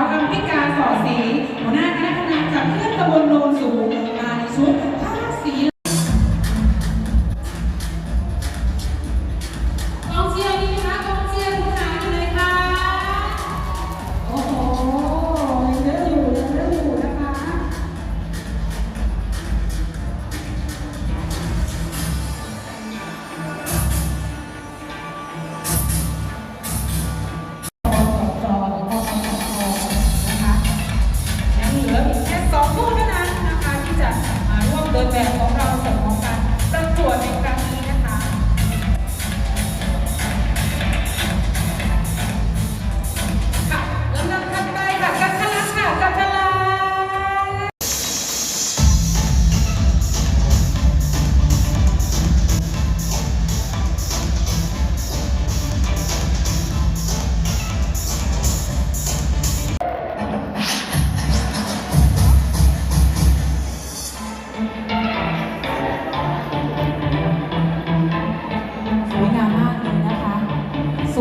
Our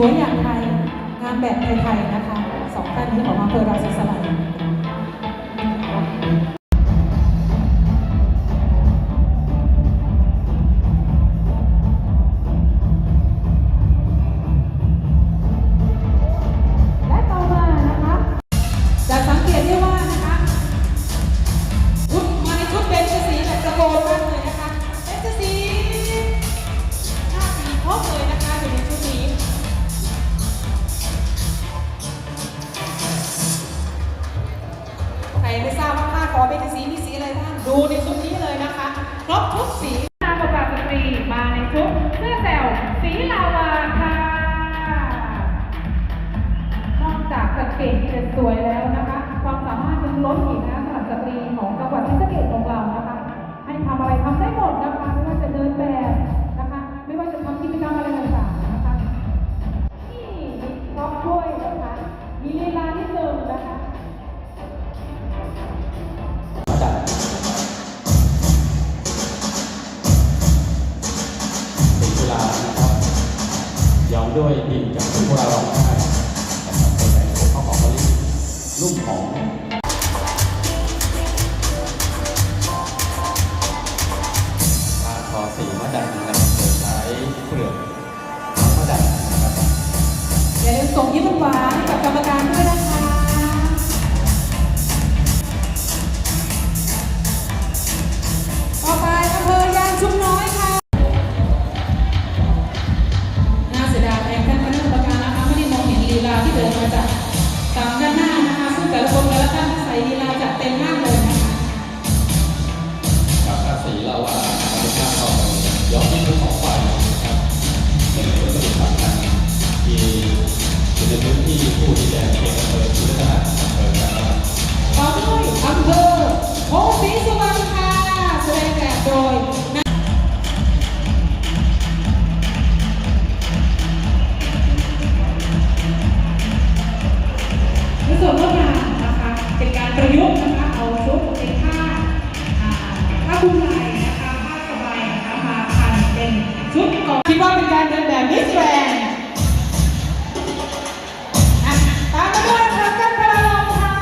สวยอย่างไทยงามแบบไทยๆนะคะสองท่านนี้ของมาเปิดรับ ไม่ทราบว่าผ้าทอเป็นสีมีสีอะไรบ้างดูในชุดนี้เลยนะคะครบทุกสีนาประกาศสตรีมาในชุดเสื้อแซวสีลาวาค่ะนอกจากกางเกงจะสวยแล้วนะคะ ความสามารถยังล้นอีกนะคะ ด้วยดินจากที่พวกเราได้สำหรับคนไหนข้าวขอมมะลิลุ่มหอมมาขอสีมะดันนะครับยใช้เปลือกมะดันนะครับอย่าลืมส่งยิ้มหวานให้กับกรรมการด้วยนะคะ ชุดปอบคิดว่าเป็นการเดินแบบมิสแกรนด์ตามมาด้วยครับกันพลังค่ะ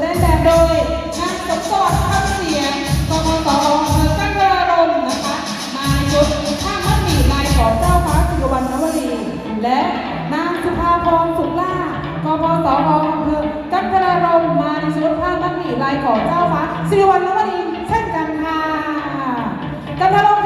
เดินแบบโดยนางสมกอดคำเสียงกมสออเภอตั้งเวลารมนะคะนายยศข้ามัดหมี่ลายของเจ้าฟ้าสุวรรณวดีและนางสุภาพรสุขล่ากมสออำเภอตั้งเวลารมมาในชุดผ้ามัดหมี่ลายของเจ้าฟ้าสิริวัณวดีเช่นกันค่ะกันพลัง